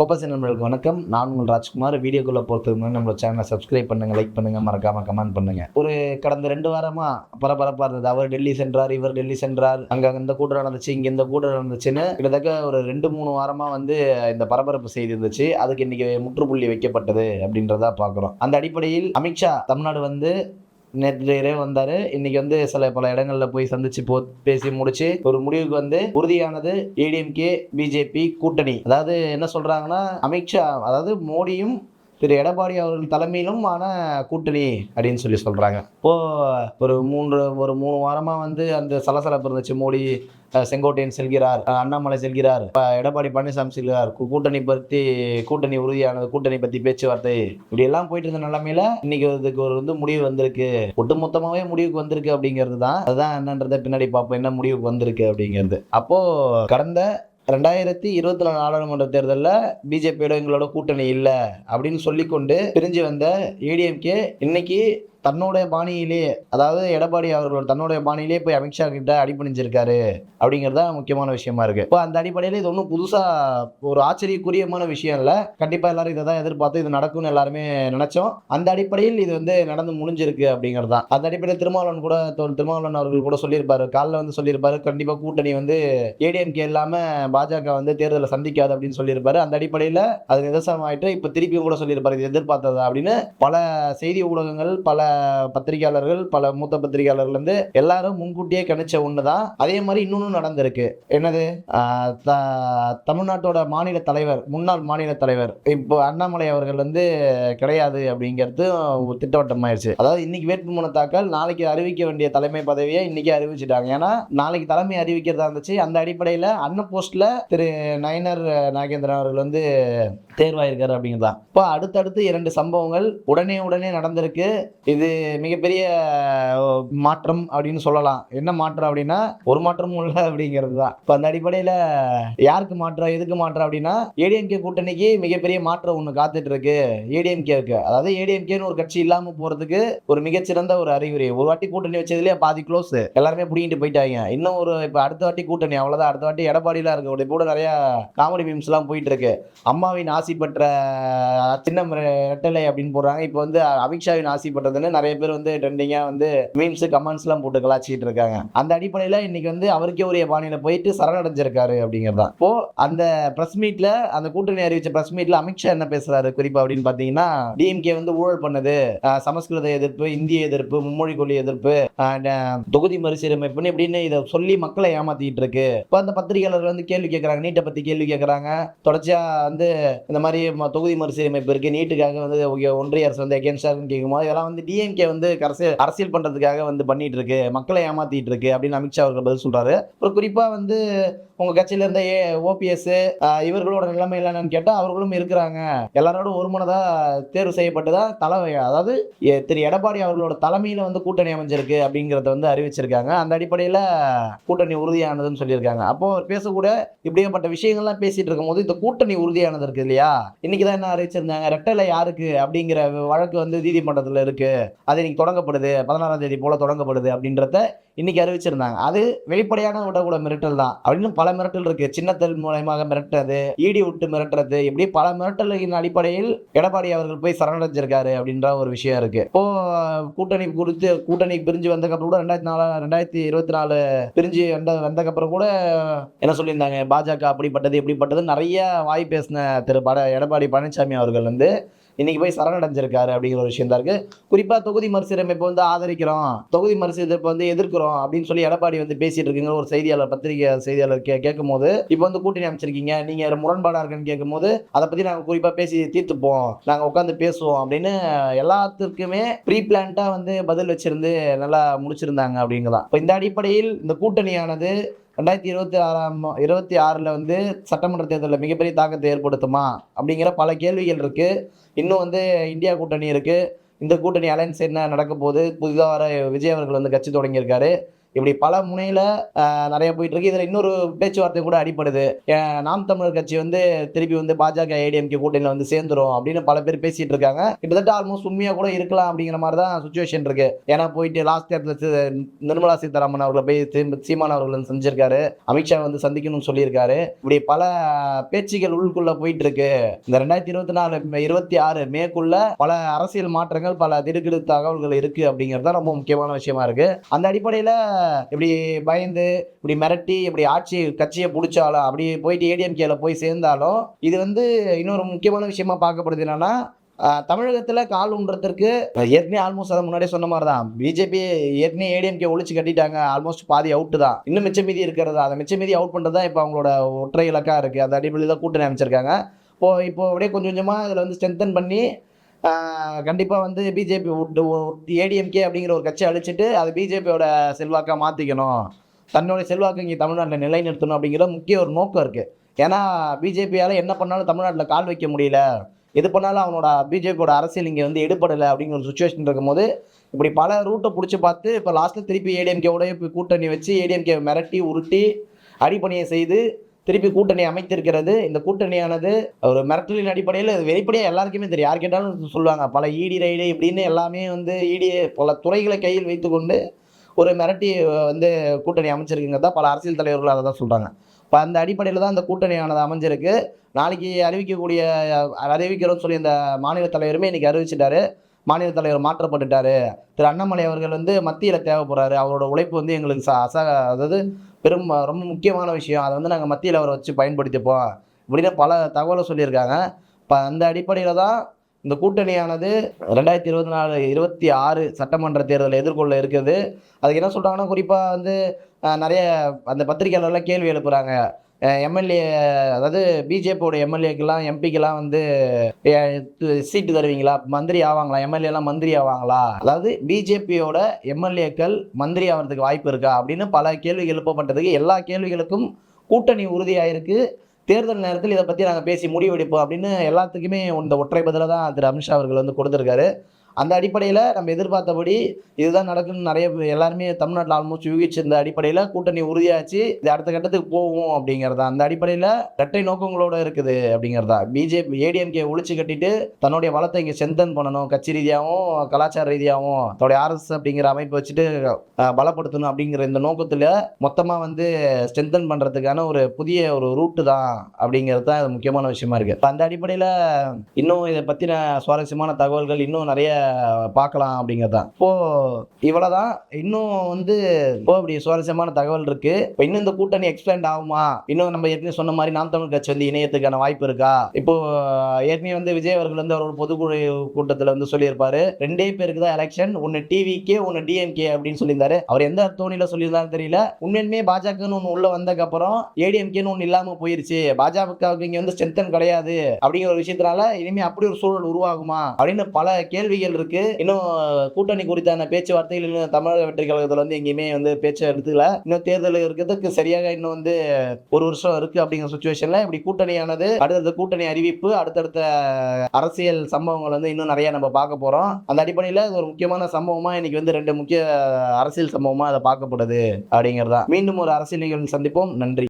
கோபாசி நண்பர்களுக்கு வணக்கம். நான் உங்கள் ராஜ்குமார். வீடியோக்குள்ளே போகிறதுக்கு முன்னாடி நம்மளோட சேனலை சப்ஸ்கிரைப் பண்ணுங்க லைக் பண்ணுங்க மறக்காம கமெண்ட் பண்ணுங்க. ஒரு கடந்த ரெண்டு வாரமா பரபரப்பாக இருந்தது. அவர் டெல்லி சென்றார் இவர் டெல்லி சென்றார். அங்கே இந்த கூட்டம் நடந்துச்சு இங்கே இந்த கூட்டம் நடந்துச்சுன்னு கிட்டத்தட்ட ஒரு ரெண்டு மூணு வாரமாக வந்து இந்த பரபரப்பு செய்தி இருந்துச்சு. அதுக்கு இன்னைக்கு முற்றுப்புள்ளி வைக்கப்பட்டது அப்படின்றத பார்க்குறோம். அந்த அடிப்படையில் அமித்ஷா தமிழ்நாடு வந்து நேற்று வந்தார் வந்தாரு. இன்னைக்கு வந்து சில பல இடங்கள்ல போய் சந்திச்சு போ பேசி முடிச்சு ஒரு முடிவுக்கு வந்து உறுதியானது ஏடிஎம்கே பிஜேபி கூட்டணி. அதாவது என்ன சொல்றாங்கன்னா அமித்ஷா அதாவது மோடியும் திரு எடப்பாடி அவர்கள் தலைமையிலும் ஆன கூட்டணி அப்படின்னு சொல்லி சொல்கிறாங்க இப்போது ஒரு மூன்று ஒரு மூணு வாரமாக வந்து அந்த சலசலப்பு இருந்துச்சு. மோடி செங்கோட்டையன் செல்கிறார் அண்ணாமலை செல்கிறார். எடப்பாடி பழனிசாமி செல்கிறார். கூட்டணி பற்றி கூட்டணி உறுதியானது கூட்டணி பற்றி பேச்சுவார்த்தை இப்படி எல்லாம் போயிட்டு இருந்த நிலைமையில இன்னைக்கு இதுக்கு ஒரு வந்து முடிவு வந்திருக்கு. ஒட்டுமொத்தமாகவே முடிவுக்கு வந்திருக்கு அப்படிங்கிறது தான். அதுதான் என்னன்றதை பின்னாடி பார்ப்போம். என்ன முடிவுக்கு வந்திருக்கு அப்படிங்கிறது. அப்போது கடந்த ரெண்டாயிரத்தி இருபத்தி நாலு நாடாளுமன்ற தேர்தலில் பிஜேபியோட எங்களோட கூட்டணி இல்லை அப்படின்னு சொல்லிக்கொண்டு பிரிஞ்சு வந்த ஏடிஎம்கே இன்னைக்கு தன்னுடைய பாணியிலே அதாவது எடப்பாடி அவர்கள் தன்னுடைய பாணியிலே போய் அமித்ஷா கிட்ட அடிபணிஞ்சிருக்காரு அப்படிங்கிறது தான் முக்கியமான விஷயமா இருக்கு. இப்போ அந்த அடிப்படையில் இது ஒன்றும் புதுசா ஒரு ஆச்சரியக்குரியமான விஷயம் இல்லை. கண்டிப்பா எல்லாரும் இதை தான் எதிர்பார்த்து இது நடக்கும்னு எல்லாருமே நினைச்சோம். அந்த அடிப்படையில் இது வந்து நடந்து முடிஞ்சிருக்கு அப்படிங்கிறது தான் அந்த அடிப்படையில் திருமாவளவன் கூட திருமாவளவன் அவர்கள் கூட சொல்லியிருப்பாரு. காலைல வந்து சொல்லியிருப்பாரு. கண்டிப்பாக கூட்டணி வந்து ஏடிஎம்கே இல்லாம பாஜக வந்து தேர்தலை சந்திக்காது அப்படின்னு சொல்லியிருப்பாரு. அந்த அடிப்படையில் அது நிதர்சனம் ஆயிட்டு இப்போ திருப்பியும் கூட சொல்லியிருப்பாரு. இது எதிர்பார்த்ததா அப்படின்னு பல செய்தி ஊடகங்கள் பல பத்திரிகையாளர்கள் பல மூத்த பத்திரிகையாளர்கள் எல்லாரும் முன்கூட்டியே கணிச்ச ஒன்று தான் அதே மாதிரி இன்னொன்று நடந்திருக்கு. என்னது? த- தமிழ்நாட்டோட மாநில தலைவர் முன்னாள் மாநில தலைவர் இப்போ அண்ணாமலை அவர்கள் வந்து கிடையாது அப்படிங்கிறது ஒரு திட்டவட்டமாயிருச்சு. அதாவது இன்னைக்கு வேட்புமனு தாக்கல் நாளைக்கு அறிவிக்க வேண்டிய தலைமை பதவியை இன்னைக்கே அறிவிச்சிட்டாங்க. ஏன்னா நாளைக்கு தலைமை அறிவிக்கிறதா இருந்துச்சு. அந்த அடிப்படையில் அன்ன போஸ்ட்ல திரு நயனர் நாகேந்திரன் அவர்கள் வந்து தேர்வாயிருக்காரு அப்படிங்கிறதா இப்போ அடுத்தடுத்து இரண்டு சம்பவங்கள் உடனே உடனே நடந்திருக்கு. இது இது மிகப்பெரிய மாற்றம் அப்படின்னு சொல்லலாம். என்ன மாற்றம் அப்படின்னா ஒரு மாற்றமும் இல்லை அப்படிங்கிறது தான். இப்போ அந்த அடிப்படையில் யாருக்கு மாற்றம் எதுக்கு மாற்றம் அப்படின்னா ஏடிஎம்கே கூட்டணிக்கு மிகப்பெரிய மாற்றம் ஒன்று காத்துட்டு இருக்கு ஏடிஎம்கேவுக்கு அதாவது ஏடிஎம்கேன்னு ஒரு கட்சி இல்லாமல் போகிறதுக்கு ஒரு மிகச்சிறந்த ஒரு அறிகுறி. ஒரு வாட்டி கூட்டணி வச்சதுலேயே பாதி க்ளோஸ் எல்லாருமே பிடிங்கிட்டு போயிட்டாங்க. இன்னும் ஒரு இப்போ அடுத்த வாட்டி கூட்டணி அவ்வளோதான் அடுத்த வாட்டி எடப்பாடியில் இருக்க உடைய கூட நிறையா காமெடி மீம்ஸ்லாம் போயிட்டு இருக்கு அம்மாவின் ஆசி பெற்ற சின்ன ரெட்டலை அப்படின்னு போடுறாங்க. இப்போ வந்து அமித்ஷாவின் ஆசி பெற்றதுன்னு நிறைய பேர் வந்து ட்ரெண்டிங்காக வந்து மீம்ஸ் கமெண்ட்ஸ்லாம் போட்டு கலாச்சிட்டு இருக்காங்க. அந்த அடிப்படையில் இன்னைக்கு வந்து அவருக்கே உரிய பாணியில் போயிட்டு சரணடைஞ்சிருக்காரு அப்படிங்கிறது தான். இப்போ அந்த ப்ரெஸ் மீட்டில் அந்த கூட்டணி அறிவிச்ச ப்ரெஸ் மீட்ல அமித்ஷா என்ன பேசுறாரு? குறிப்பா அப்படின்னு பார்த்தீங்கன்னா டிஎம்கே வந்து ஊழல் பண்ணது. சமஸ்கிருத எதிர்ப்பு இந்திய எதிர்ப்பு மும்மொழி கொள்ளி எதிர்ப்பு தொகுதி மறுசீரமைப்புன்னு இப்படின்னு இதை சொல்லி மக்களை ஏமாத்திட்டு இருக்கு. இப்போ அந்த பத்திரிகையாளர்கள் வந்து கேள்வி கேட்குறாங்க நீட்டை பற்றி கேள்வி கேட்குறாங்க தொடர்ச்சியாக வந்து இந்த மாதிரி தொகுதி மறுசீரமைப்பு இருக்கு. நீட்டுக்காக வந்து ஒன்றிய அரசு வந்து எகேன்ஸ்டாக இருக்குன்னு கேட்கும்போது இதெல்லாம் வந்து டிஎம்கே வந்து அரசியல் அரசியல் பண்ணுறதுக்காக வந்து பண்ணிட்டு இருக்கு மக்களை ஏமாத்திட்டு இருக்கு அப்படின்னு அமித்ஷா அவர்கள் பதில் சொல்கிறாரு அப்புறம் குறிப்பாக வந்து உங்கள் கட்சியில இருந்த ஏ ஓபிஎஸ் இவர்களோட நிலைமை என்னன்னு கேட்டால் அவர்களும் இருக்கிறாங்க. எல்லாரோட ஒருமனதாக தேர்வு செய்யப்பட்டதா தலைமை அதாவது எ- திரு எடப்பாடி அவர்களோட தலைமையில் வந்து கூட்டணி அமைஞ்சிருக்கு அப்படிங்கிறத வந்து அறிவிச்சிருக்காங்க. அந்த அடிப்படையில் கூட்டணி உறுதியானதுன்னு சொல்லியிருக்காங்க. அப்போ அவர் பேசக்கூட இப்படியாப்பட்ட விஷயங்கள்லாம் பேசிட்டு இருக்கும்போது இந்த கூட்டணி உறுதியானது இருக்கு இல்லையா? இன்னைக்கு தான் என்ன அறிவிச்சிருந்தாங்க? ரெட்டலை யாருக்கு அப்படிங்கிற வழக்கு வந்து நீதிமன்றத்தில் இருக்கு. அது இன்னைக்கு தொடங்கப்படுது பதினாறாம் தேதி போல தொடங்கப்படுது அப்படின்றத இன்னைக்கு அறிவிச்சிருந்தாங்க. அது வெளிப்படையான விடக்கூட மிரட்டல் தான். அப்படின்னு பல மிரட்டல் இருக்கு. சின்னத்தல் மூலயமாக மிரட்டுறது ஈடி விட்டு மிரட்டுறது இப்படி பல மிரட்டலின் அடிப்படையில் எடப்பாடி அவர்கள் போய் சரணடைஞ்சிருக்காரு அப்படின்ற ஒரு விஷயம் இருக்கு. இப்போ கூட்டணி குறித்து கூட்டணி பிரிஞ்சு வந்ததுக்கப்புறம் கூட ரெண்டாயிரத்தி நாலு ரெண்டாயிரத்தி இருபத்தி நாலு பிரிஞ்சு வந்த வந்தக்கப்புறம் கூட என்ன சொல்லியிருந்தாங்க? பாஜக அப்படிப்பட்டது இப்படிப்பட்டது நிறைய வாய் பேசின திரு பட எடப்பாடி பழனிசாமி அவர்கள் வந்து இன்னைக்கு போய் சரணடைஞ்சிருக்காரு அப்படிங்கிற ஒரு விஷயம் தான் இருக்கு. குறிப்பா தொகுதி மறுசீரமைப்பை வந்து ஆதரிக்கிறோம். தொகுதி மறுசீரமைப்பை வந்து எதிர்க்கிறோம் அப்படின்னு சொல்லி எடப்பாடி வந்து பேசிட்டு இருக்குங்கிற ஒரு செய்தியாளர் பத்திரிகை செய்தியாளர் கே கேட்கும் போது இப்போ வந்து கூட்டணி அமைச்சிருக்கீங்க. நீங்க முரண்பாடா இருக்குன்னு கேட்கும் போது அதை பத்தி நாங்க குறிப்பா பேசி தீர்த்துப்போம். நாங்க உட்காந்து பேசுவோம் அப்படின்னு எல்லாத்துக்குமே ப்ரீ பிளான்டா வந்து பதில் வச்சிருந்து நல்லா முடிச்சிருந்தாங்க அப்படிங்கலாம் இப்போ இந்த அடிப்படையில் இந்த கூட்டணியானது ரெண்டாயிரத்தி இருபத்தி ஆறாம் இருபத்தி ஆறில் வந்து சட்டமன்ற தேர்தலில் மிகப்பெரிய தாக்கத்தை ஏற்படுத்துமா? அப்படிங்கிற பல கேள்விகள் இருக்குது இன்னும் வந்து இந்தியா கூட்டணி இருக்குது இந்த கூட்டணி அலையன்ஸ் என்ன நடக்க போகுது? புதிதாக வர விஜய் அவர்கள் வந்து கட்சி தொடங்கியிருக்காரு. இப்படி பல முனையில் நிறைய போயிட்டு இருக்கு இதில் இன்னொரு பேச்சுவார்த்தை கூட அடிப்படுது நாம் தமிழர் கட்சி வந்து திருப்பி வந்து பாஜக ஏடிஎம்கே கூட்டணியில் வந்து சேர்ந்துரும் அப்படின்னு பல பேர் பேசிட்டு இருக்காங்க. கிட்டத்தட்ட ஆல்மோஸ்ட் உண்மையாக கூட இருக்கலாம் அப்படிங்கிற மாதிரி தான் சுச்சுவேஷன் இருக்கு. ஏன்னா போயிட்டு லாஸ்ட் இடத்துல நிர்மலா சீதாராமன் அவர்களை போய் சீமான் அவர்கள் வந்து செஞ்சிருக்காரு அமித்ஷா வந்து சந்திக்கணும்னு சொல்லியிருக்காரு. இப்படி பல பேச்சுகள் உள்ளுக்குள்ள போயிட்டு இருக்கு இந்த ரெண்டாயிரத்தி இருபத்தி நாலு இருபத்தி ஆறு மேக்குள்ள பல அரசியல் மாற்றங்கள் பல திடுக்கிடு தகவல்கள் இருக்கு அப்படிங்கிறது தான் ரொம்ப முக்கியமான விஷயமா இருக்கு. அந்த அடிப்படையில் இப்படி பயந்து இப்படி மிரட்டி இப்படி ஆட்சி கட்சியை பிடிச்சாலும் அப்படி போயிட்டு ஏடிஎம்கேல போய் சேர்ந்தாலும் இது வந்து இன்னொரு முக்கியமான விஷயமா பார்க்கப்படுது என்னன்னா தமிழகத்தில் கால் ஊன்றதற்கு ஏற்கனவே ஆல்மோஸ்ட் அதை முன்னாடியே சொன்ன மாதிரி தான் பிஜேபி ஏற்கனவே ஏடிஎம்கே ஒழிச்சு கட்டிட்டாங்க ஆல்மோஸ்ட் பாதி அவுட்டு தான். இன்னும் மிச்ச மீதி இருக்கிறதா? அதை மிச்ச மீதி அவுட் பண்ணுறது தான் இப்போ அவங்களோட ஒற்றை இலக்கா இருக்குது அந்த அடிப்படையில் தான் கூட்டணி அமைச்சிருக்காங்க. இப்போ இப்போ அப்படியே கொஞ்சம் கொஞ்சமாக இதில் வந்து ஸ்ட்ரென்தன் பண்ணி கண்டிப்பாக வந்து பிஜேபி ஏடிஎம்கே அப்படிங்கிற ஒரு கட்சியை அழிச்சிட்டு அது பிஜேபியோட செல்வாக்காக மாற்றிக்கணும் தன்னோட செல்வாக்கு இங்கே தமிழ்நாட்டில் நிலைநிறுத்தணும் அப்படிங்கிற முக்கிய ஒரு நோக்கம் இருக்குது ஏன்னா பிஜேபியால் என்ன பண்ணாலும் தமிழ்நாட்டில் கால் வைக்க முடியல. எது பண்ணாலும் அவனோட பிஜேபியோட அரசியல் இங்கே வந்து எடுபடலை அப்படிங்கிற ஒரு சுச்சுவேஷன் இருக்கும்போது இப்படி பல ரூட்டை பிடிச்சி பார்த்து இப்போ லாஸ்ட்டில் திருப்பி ஏடிஎம்கேவோட கூட்டணி வச்சு ஏடிஎம்கே மிரட்டி உருட்டி அடிப்பணியை செய்து திருப்பி கூட்டணி அமைத்திருக்கிறது. இந்த கூட்டணியானது ஒரு மிரட்டலின் அடிப்படையில் வெளிப்படையாக எல்லாருக்குமே தெரியும். யார் கேட்டாலும் சொல்லுவாங்க பல இடி ரைடு இப்படின்னு எல்லாமே வந்து இடி பல துறைகளை கையில் வைத்துக்கொண்டு ஒரு மிரட்டி வந்து கூட்டணி அமைச்சிருக்குங்க தான் பல அரசியல் தலைவர்கள் அதை தான் சொல்கிறாங்க இப்போ அந்த அடிப்படையில் தான் அந்த கூட்டணியானது அமைஞ்சிருக்கு. நாளைக்கு அறிவிக்கக்கூடிய அறிவிக்கிறோம்னு சொல்லி இந்த மாநில தலைவருமே இன்றைக்கி அறிவிச்சிட்டாரு. மாநில தலைவர் மாற்றப்பட்டுட்டாரு. திரு அண்ணாமலை அவர்கள் வந்து மத்தியில் தேவைப்படுறாரு. அவரோட உழைப்பு வந்து எங்களுக்கு ச அச அதாவது பெரும் ரொம்ப முக்கியமான விஷயம். அதை வந்து நாங்கள் மத்தியில் அவரை வச்சு பயன்படுத்திப்போம். இப்படின்னு பல தகவலை சொல்லியிருக்காங்க. இப்போ அந்த அடிப்படையில் தான் இந்த கூட்டணியானது ரெண்டாயிரத்தி இருபத்தி நாலு இருபத்தி ஆறு சட்டமன்ற தேர்தலை எதிர்கொள்ள இருக்குது. அதுக்கு என்ன சொல்கிறாங்கன்னா குறிப்பாக வந்து நிறைய அந்த பத்திரிகையாளர்லாம் கேள்வி எழுப்புகிறாங்க எம்எல்ஏ அதாவது பிஜேபியோட எம்எல்ஏக்கெல்லாம் எம்பிக்கெல்லாம் வந்து சீட்டு தருவீங்களா? மந்திரி ஆவாங்களா? எம்எல்ஏலாம் மந்திரி ஆவாங்களா? அதாவது பிஜேபியோட எம்எல்ஏக்கள் மந்திரி ஆகிறதுக்கு வாய்ப்பு இருக்கா? அப்படின்னு பல கேள்வி எழுப்பப்பட்டதுக்கு எல்லா கேள்விகளுக்கும் கூட்டணி உறுதியாயிருக்கு. தேர்தல் நேரத்தில் இதை பற்றி நாங்கள் பேசி முடிவெடுப்போம் அப்படின்னு எல்லாத்துக்குமே இந்த ஒற்றை பதிலாக தான் திரு அமித்ஷா அவர்கள் வந்து கொடுத்துருக்காரு. அந்த அடிப்படையில் நம்ம எதிர்பார்த்தபடி இதுதான் நடக்குன்னு நிறைய பேர் எல்லாருமே தமிழ்நாட்டில் ஆல்மோஸ்ட் யூகிச்சிருந்த அடிப்படையில் கூட்டணி உறுதியாச்சு. இது அடுத்த கட்டத்துக்கு போகும் அப்படிங்கிறதா. அந்த அடிப்படையில் இரட்டை நோக்கங்களோட இருக்குது அப்படிங்கிறதா. பிஜேபி ஏடிஎம்கே ஒழிச்சு கட்டிட்டு தன்னுடைய வளத்தை இங்கே செந்தன் பண்ணணும். கட்சி ரீதியாகவும் கலாச்சார ரீதியாகவும் தன்னுடைய ஆர்எஸ் அப்படிங்கிற அமைப்பு வச்சுட்டு பலப்படுத்தணும் அப்படிங்கிற இந்த நோக்கத்தில் மொத்தமாக வந்து ஸ்ட்ரென்தன் பண்ணுறதுக்கான ஒரு புதிய ஒரு ரூட்டு தான் அப்படிங்கிறது தான் இது முக்கியமான விஷயமா இருக்குது இப்போ அந்த அடிப்படையில் இன்னும் இதை பற்றின சுவாரஸ்யமான தகவல்கள் இன்னும் நிறைய பார்க்கலாம் அப்படிங்கிறது தான் இப்போது இவ்வளோ தான் இன்னும் வந்து இப்போ அப்படி சுவாரஸ்யமான தகவல் இருக்குது இப்போ இன்னும் இந்த கூட்டணி எக்ஸ்பிளைண்ட் ஆகுமா? இன்னும் நம்ம ஏற்கனவே சொன்ன மாதிரி நாம் தமிழ் கட்சி வந்து இணையத்துக்கான வாய்ப்பு இருக்கா? இப்போ ஏற்கனவே வந்து விஜய் அவர்கள் வந்து அவரோட பொதுக்குழு கூட்டத்தில் வந்து சொல்லியிருப்பாரு. ரெண்டே பேருக்கு தான் எலெக்ஷன் ஒன்று டிவிக்கே ஒன்று டிஎம்கே அப்படின்னு சொல்லியிருந்தாரு. அவர் எந்த தோணியில் சொல்லியிருந்தாலும் தெரியல. உண்மையுமே பாஜகன்னு ஒன்று உள்ள வந்ததுக்கப்புறம் ஏடிஎம்கேன்னு ஒன்று இல்லாமல் போயிருச்சு. பாஜகவுக்கு இங்கே வந்து ஸ்ட்ரென்தன் கிடையாது. அப்படிங்கிற ஒரு விஷயத்தினால இனிமே அப்படி ஒரு சூழல் உருவாகுமா? அப்படின்னு பல கேள்விகள் இருக்கு. இன்னும் கூட்டணி குறித்தான பேச்சுவார்த்தைகள் இன்னும் தமிழக வெற்றி கழகத்தில் வந்து எங்கேயுமே வந்து பேச்சு எடுத்துக்கல. இன்னும் தேர்தல் இருக்கிறதுக்கு சரியாக இன்னும் வந்து ஒரு வருஷம் இருக்கு அப்படிங்கிற சுச்சுவேஷன்ல இப்படி கூட்டணியானது அடுத்தடுத்த கூட்டணி அறிவிப்பு அடுத்தடுத்த அரசியல் சம்பவங்கள் வந்து இன்னும் நிறைய நம்ம பார்க்க போறோம். அந்த அடிப்படையில் ஒரு முக்கியமான சம்பவமா இன்னைக்கு வந்து ரெண்டு முக்கிய அரசியல் சம்பவமா அதை பார்க்கப்படுது அப்படிங்கிறதா மீண்டும் ஒரு அரசியல் நிகழ்வு சந்திப்போம். நன்றி.